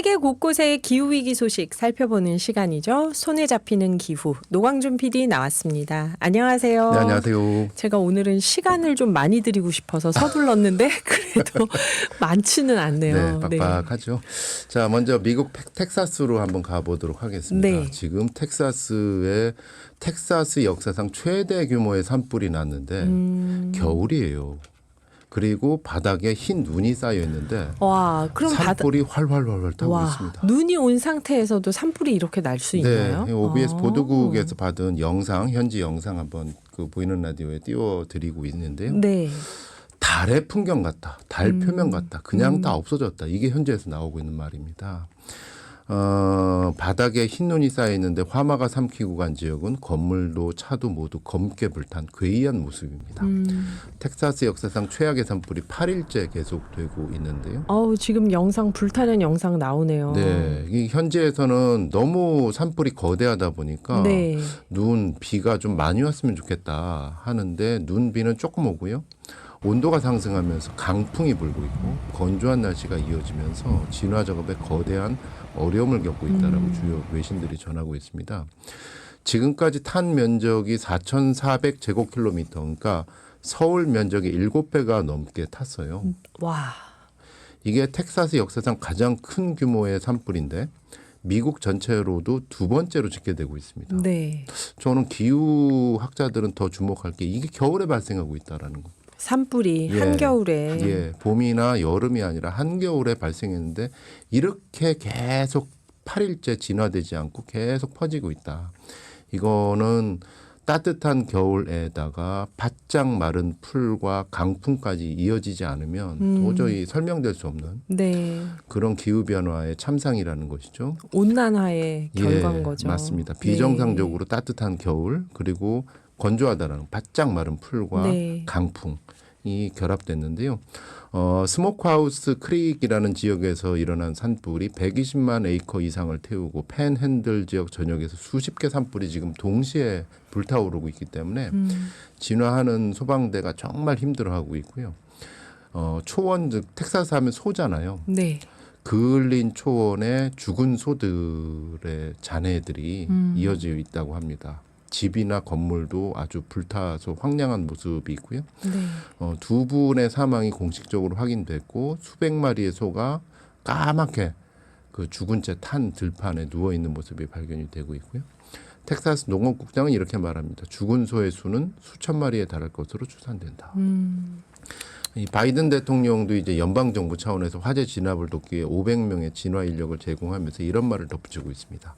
세계 곳곳의 기후 위기 소식 살펴보는 시간이죠. 손에 잡히는 기후. 노광준 PD 나왔습니다. 안녕하세요. 네, 안녕하세요. 제가 오늘은 시간을 좀 많이 드리고 싶어서 서둘렀는데 그래도 많지는 않네요. 네, 빡빡하죠. 자, 먼저 미국 텍- 텍사스로 한번 가보도록 하겠습니다. 네. 지금 텍사스에 텍사스 역사상 최대 규모의 산불이 났는데 음. 겨울이에요. 그리고 바닥에 흰 눈이 쌓여 있는데 와, 그럼 바다 산불이 활활활활 타고 와, 있습니다. 눈이 온 상태에서도 산불이 이렇게 날 수 있나요? 네, OBS 아. 보도국에서 받은 영상, 현지 영상 한번 그 보이는 라디오에 띄워드리고 있는데요. 네. 달의 풍경 같다. 달 음. 표면 같다. 그냥 다 없어졌다. 이게 현지에서 나오고 있는 말입니다. 어, 바닥에 흰 눈이 쌓여 있는데 화마가 삼키고 간 지역은 건물도 차도 모두 검게 불탄 괴이한 모습입니다. 음. 텍사스 역사상 최악의 산불이 8일째 계속되고 있는데요. 어우, 지금 영상 불타는 영상 나오네요. 네, 이 현지에서는 너무 산불이 거대하다 보니까 네. 눈, 비가 좀 많이 왔으면 좋겠다 하는데 눈, 비는 조금 오고요. 온도가 상승하면서 강풍이 불고 있고 건조한 날씨가 이어지면서 진화 작업에 거대한 어려움을 겪고 있다라고 주요 외신들이 전하고 있습니다. 지금까지 탄 면적이 4,400 제곱킬로미터, 그러니까 서울 면적의 7배가 넘게 탔어요. 와. 이게 텍사스 역사상 가장 큰 규모의 산불인데 미국 전체로도 두 번째로 집계되고 있습니다. 네. 저는 기후 학자들은 더 주목할 게 이게 겨울에 발생하고 있다라는 거. 산불이 예. 한겨울에 예, 봄이나 여름이 아니라 한겨울에 발생했는데 이렇게 계속 8일째 진화되지 않고 계속 퍼지고 있다. 이거는 따뜻한 겨울에다가 바짝 마른 풀과 강풍까지 이어지지 않으면 음. 도저히 설명될 수 없는 네. 그런 기후 변화의 참상이라는 것이죠. 온난화의 결과인 예, 거죠. 맞습니다. 네. 비정상적으로 따뜻한 겨울 그리고 건조하다라는 바짝 마른 풀과 네. 강풍 이 결합됐는데요. 어, 스모크하우스 크릭이라는 지역에서 일어난 산불이 120만 에이커 이상을 태우고 팬핸들 지역 전역에서 수십 개 산불이 지금 동시에 불타오르고 있기 때문에 음. 진화하는 소방대가 정말 힘들어하고 있고요. 어, 초원 즉 텍사스 하면 소잖아요. 네. 그을린 초원에 죽은 소들의 잔해들이 음. 이어져 있다고 합니다. 집이나 건물도 아주 불타서 황량한 모습이 있고요. 네. 어, 두 분의 사망이 공식적으로 확인됐고 수백 마리의 소가 까맣게 그 죽은 채 탄 들판에 누워 있는 모습이 발견이 되고 있고요. 텍사스 농업국장은 이렇게 말합니다. 죽은 소의 수는 수천 마리에 달할 것으로 추산된다. 음. 이 바이든 대통령도 이제 연방 정부 차원에서 화재 진압을 돕기 위해 500명의 진화 인력을 제공하면서 이런 말을 덧붙이고 있습니다.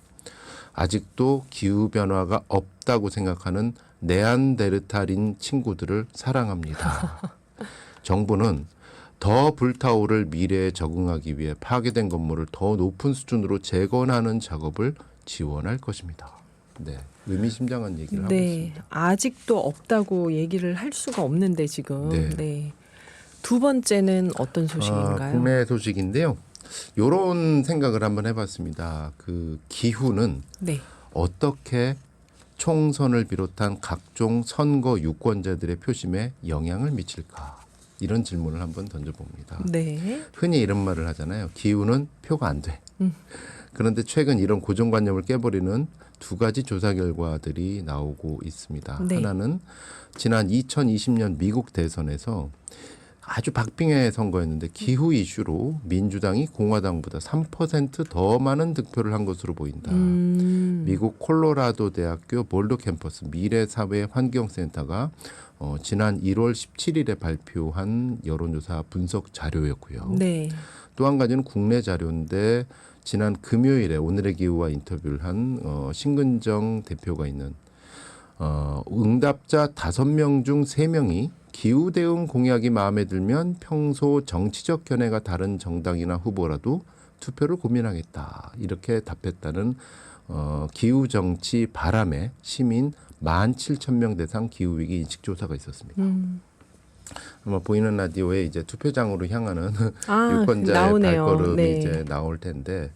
아직도 기후 변화가 없다고 생각하는 네안데르탈인 친구들을 사랑합니다. 정부는 더 불타오를 미래에 적응하기 위해 파괴된 건물을 더 높은 수준으로 재건하는 작업을 지원할 것입니다. 네, 의미심장한 얘기를 하고 네. 있습니다. 아직도 없다고 얘기를 할 수가 없는데 지금. 네. 네. 두 번째는 어떤 아, 소식인가요? 국내 소식인데요. 요런 생각을 한번 해봤습니다. 그 기후는 네. 어떻게 총선을 비롯한 각종 선거 유권자들의 표심에 영향을 미칠까? 이런 질문을 한번 던져봅니다. 네. 흔히 이런 말을 하잖아요. 기후는 표가 안 돼. 음. 그런데 최근 이런 고정관념을 깨버리는 두 가지 조사 결과들이 나오고 있습니다. 네. 하나는 지난 2020년 미국 대선에서 아주 박빙의 선거였는데 기후 이슈로 민주당이 공화당보다 3%더 많은 득표를 한 것으로 보인다. 음. 미국 콜로라도 대학교 볼도 캠퍼스 미래사회 환경센터가 어, 지난 1월 17일에 발표한 여론조사 분석 자료였고요. 네. 또한 가지는 국내 자료인데 지난 금요일에 오늘의 기후와 인터뷰를 한 어, 신근정 대표가 있는 어, 응답자 다섯 명중 세명이 기후 대응 공약이 마음에 들면 평소 정치적 견해가 다른 정당이나 후보라도 투표를 고민하겠다. 이렇게 답했다는 어, 기후 정치 바람의 시민 17,000명 대상 기후 위기 인식 조사가 있었습니다. 음. 아마 보이는 라디오에 이제 투표장으로 향하는 아, 유권자의 나오네요. 발걸음이 네. 이제 나올 텐데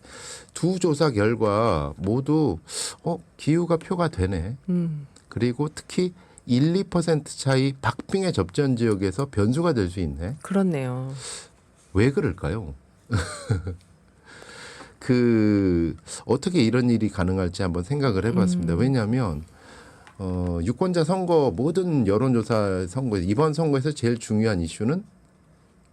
두 조사 결과 모두 어 기후가 표가 되네. 음. 그리고 특히 1, 2% 차이 박빙의 접전 지역에서 변수가 될 수 있네. 그렇네요. 왜 그럴까요? 그 어떻게 이런 일이 가능할지 한번 생각을 해봤습니다. 음. 왜냐하면 어, 유권자 선거 모든 여론조사 선거 이번 선거에서 제일 중요한 이슈는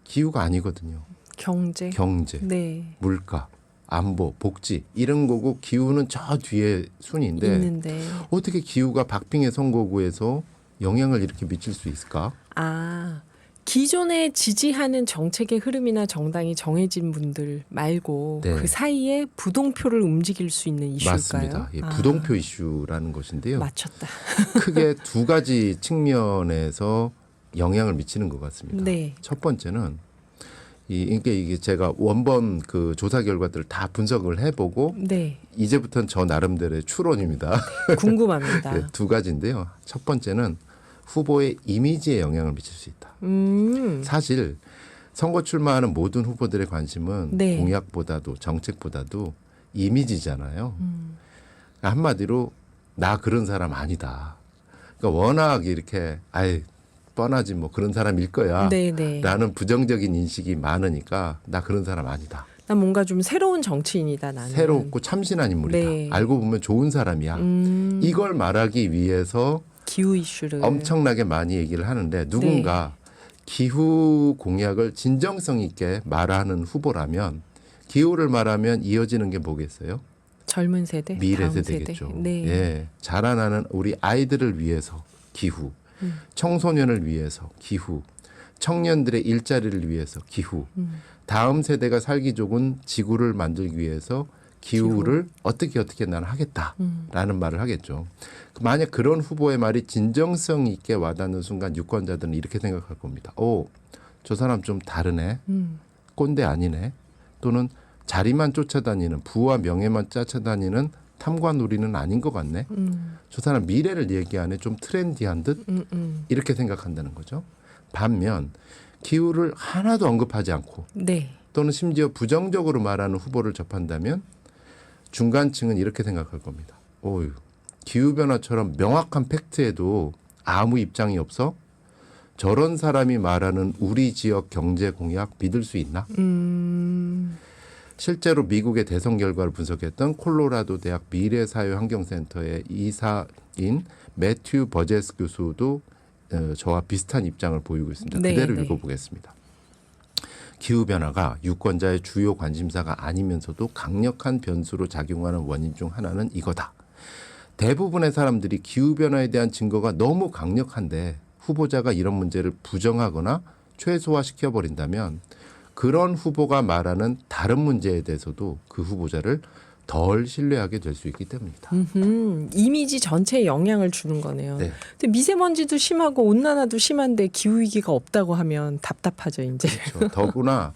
기후가 아니거든요. 경제. 경제, 네. 물가, 안보, 복지 이런 거고 기후는 저 뒤에 순위인데 있는데. 어떻게 기후가 박빙의 선거구에서 영향을 이렇게 미칠 수 있을까? 아. 기존에 지지하는 정책의 흐름이나 정당이 정해진 분들 말고 네. 그 사이에 부동표를 움직일 수 있는 이슈일까요? 맞습니다. 예, 아, 부동표 이슈라는 것인데요. 맞췄다. 크게 두 가지 측면에서 영향을 미치는 것 같습니다. 네. 첫 번째는 이 이게 이게 제가 원본 그 조사 결과들을 다 분석을 해보고 네. 이제부터는 저 나름대로의 추론입니다. 궁금합니다. 예, 두 가지인데요. 첫 번째는 후보의 이미지에 영향을 미칠 수 있다. 음. 사실 선거 출마하는 모든 후보들의 관심은 네. 공약보다도 정책보다도 이미지잖아요. 음. 한마디로 나 그런 사람 아니다. 그러니까 워낙 이렇게 아예 뻔하지 뭐 그런 사람일 거야. 네네. 라는 부정적인 인식이 많으니까 나 그런 사람 아니다. 난 뭔가 좀 새로운 정치인이다 나는. 새롭고 참신한 인물이다. 네. 알고 보면 좋은 사람이야. 음, 이걸 말하기 위해서 기후 이슈를 엄청나게 많이 얘기를 하는데 누군가 네. 기후 공약을 진정성 있게 말하는 후보라면 기후를 말하면 이어지는 게 뭐겠어요? 젊은 세대, 미래 세대겠죠. 세대. 네. 예, 자라나는 우리 아이들을 위해서 기후, 음. 청소년을 위해서 기후, 청년들의 일자리를 위해서 기후, 음. 다음 세대가 살기 좋은 지구를 만들기 위해서 기후를 어떻게 어떻게 나는 하겠다라는 음. 말을 하겠죠. 만약 그런 후보의 말이 진정성 있게 와닿는 순간 유권자들은 이렇게 생각할 겁니다. 오, 저 사람 좀 다르네. 음. 꼰대 아니네. 또는 자리만 쫓아다니는 부와 명예만 쫓아다니는 탐관오리는 아닌 것 같네. 음. 저 사람 미래를 얘기하네. 좀 트렌디한 듯 음. 음. 이렇게 생각한다는 거죠. 반면 기후를 하나도 언급하지 않고 네. 또는 심지어 부정적으로 말하는 후보를 접한다면 중간층은 이렇게 생각할 겁니다. 오유, 기후 변화처럼 명확한 팩트에도 아무 입장이 없어? 저런 사람이 말하는 우리 지역 경제 공약 믿을 수 있나? 음. 실제로 미국의 대선 결과를 분석했던 콜로라도 대학 미래사회환경센터의 이사인 매튜 버제스 교수도 어, 저와 비슷한 입장을 보이고 있습니다. 네, 그대로 네. 읽어보겠습니다. 기후 변화가 유권자의 주요 관심사가 아니면서도 강력한 변수로 작용하는 원인 중 하나는 이거다. 대부분의 사람들이 기후 변화에 대한 증거가 너무 강력한데 후보자가 이런 문제를 부정하거나 최소화시켜 버린다면 그런 후보가 말하는 다른 문제에 대해서도 그 후보자를 덜 신뢰하게 될 수 있기 때문이다. 음흠. 이미지 전체에 영향을 주는 거네요. 네. 근데 미세먼지도 심하고 온난화도 심한데 기후 위기가 없다고 하면 답답하죠, 이제. 그렇죠. 더구나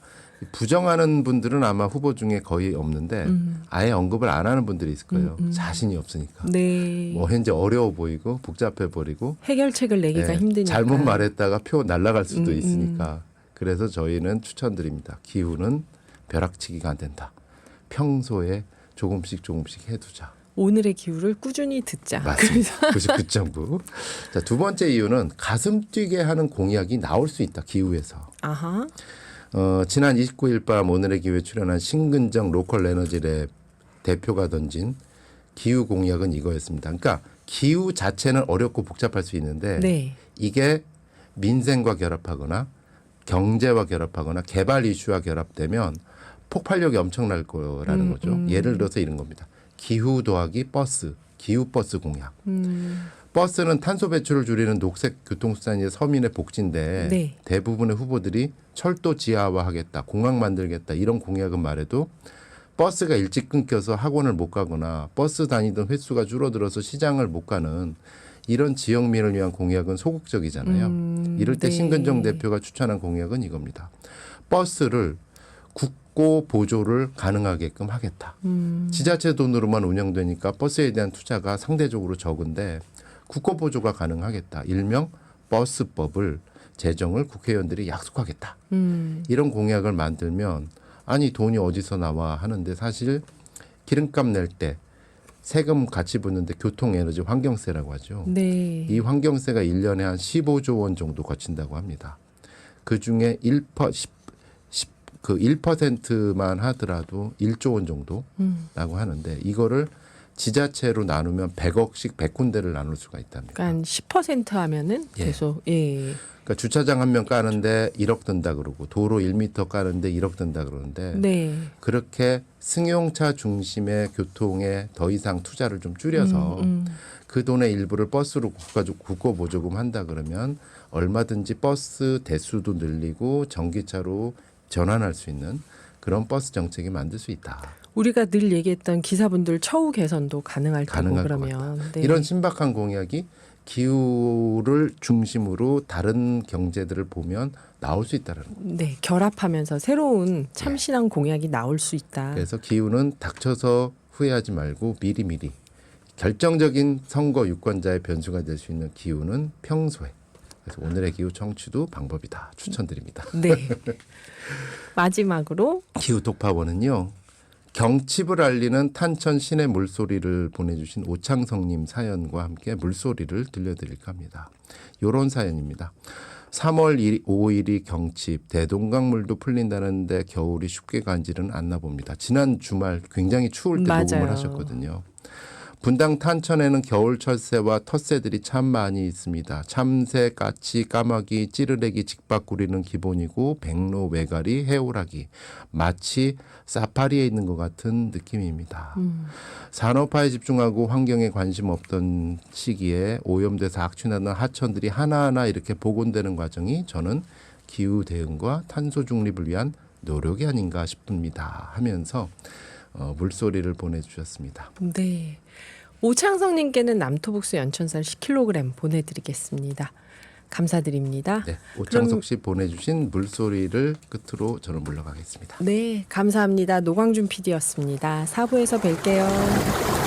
부정하는 분들은 아마 후보 중에 거의 없는데 음. 아예 언급을 안 하는 분들이 있을 거예요. 음, 음. 자신이 없으니까. 네. 뭐 현재 어려워 보이고 복잡해 버리고 해결책을 내기가 예, 힘드니까. 잘못 말했다가 표 날라갈 수도 음, 음. 있으니까 그래서 저희는 추천드립니다. 기후는 벼락치기가 안 된다. 평소에 조금씩 조금씩 해두자. 오늘의 기후를 꾸준히 듣자. 맞습니다. 99.9. 자, 두 번째 이유는 가슴 뛰게 하는 공약이 나올 수 있다. 기후에서. 아하. 어, 지난 29일 밤 오늘의 기후에 출연한 신근정 로컬 에너지랩 대표가 던진 기후 공약은 이거였습니다. 그러니까 기후 자체는 어렵고 복잡할 수 있는데 네. 이게 민생과 결합하거나 경제와 결합하거나 개발 이슈와 결합되면 폭발력이 엄청날 거라는 음, 거죠. 음. 예를 들어서 이런 겁니다. 기후 더하기 버스, 기후 버스 공약. 음. 버스는 탄소 배출을 줄이는 녹색 교통수단이 서민의 복지인데 네. 대부분의 후보들이 철도 지하화하겠다, 공항 만들겠다 이런 공약은 말해도 버스가 일찍 끊겨서 학원을 못 가거나 버스 다니던 횟수가 줄어들어서 시장을 못 가는 이런 지역민을 위한 공약은 소극적이잖아요. 음, 이럴 때 네. 신근정 대표가 추천한 공약은 이겁니다. 버스를 국고 보조를 가능하게끔 하겠다. 음. 지자체 돈으로만 운영되니까 버스에 대한 투자가 상대적으로 적은데 국고 보조가 가능하겠다. 일명 버스법을 제정을 국회의원들이 약속하겠다. 음. 이런 공약을 만들면 아니 돈이 어디서 나와 하는데 사실 기름값 낼 때 세금 같이 붙는데 교통 에너지 환경세라고 하죠. 네. 이 환경세가 일년에 한 15조 원 정도 거친다고 합니다. 그 중에 1퍼 10, 10, 그 1%만 하더라도 1조 원 음. 정도라고 하는데 이거를 지자체로 나누면 100억씩 100군데를 나눌 수가 있답니다. 그러니까 10% 하면은 예. 계속 예. 그러니까 주차장 한 명 까는데 1억 든다 그러고 도로 1미터 까는데 1억 든다 그러는데 네. 그렇게 승용차 중심의 교통에 더 이상 투자를 좀 줄여서 음, 그 돈의 일부를 버스로 국가 국고 보조금 한다 그러면 얼마든지 버스 대수도 늘리고 전기차로 전환할 수 있는 그런 버스 정책이 만들 수 있다. 우리가 늘 얘기했던 기사분들 처우 개선도 가능할 테고 가능할 것 그러면 네. 이런 신박한 공약이 기후를 중심으로 다른 경제들을 보면 나올 수 있다는 거. 네, 결합하면서 새로운 참신한 공약이 나올 수 있다. 그래서 기후는 닥쳐서 후회하지 말고 미리미리 결정적인 선거 유권자의 변수가 될 수 있는 기후는 평소에. 그래서 오늘의 기후 청취도 방법이다 추천드립니다. 네. 마지막으로 기후 독파원은요. 경칩을 알리는 탄천 신의 물소리를 보내주신 오창성님 사연과 함께 물소리를 들려드릴까 합니다. 요런 사연입니다. 3월 1, 5일이 경칩, 대동강물도 풀린다는데 겨울이 쉽게 간지는 않나 봅니다. 지난 주말 굉장히 추울 때 맞아요. 녹음을 하셨거든요. 분당 탄천에는 겨울 철새와 텃새들이 참 많이 있습니다. 참새, 까치, 까마귀, 찌르레기, 직박구리는 기본이고 백로, 외가리, 해오라기 마치 사파리에 있는 것 같은 느낌입니다. 산업화에 집중하고 환경에 관심 없던 시기에 오염돼서 악취나는 하천들이 하나하나 이렇게 복원되는 과정이 저는 기후 대응과 탄소 중립을 위한 노력이 아닌가 싶습니다. 하면서 어, 물소리를 보내주셨습니다. 네. 오창성님께는 남토북수 연천살 10kg 보내드리겠습니다. 감사드립니다. 네, 오창석 씨 보내주신 물소리를 끝으로 저는 물러가겠습니다. 네, 감사합니다. 노광준 PD였습니다. 사부에서 뵐게요.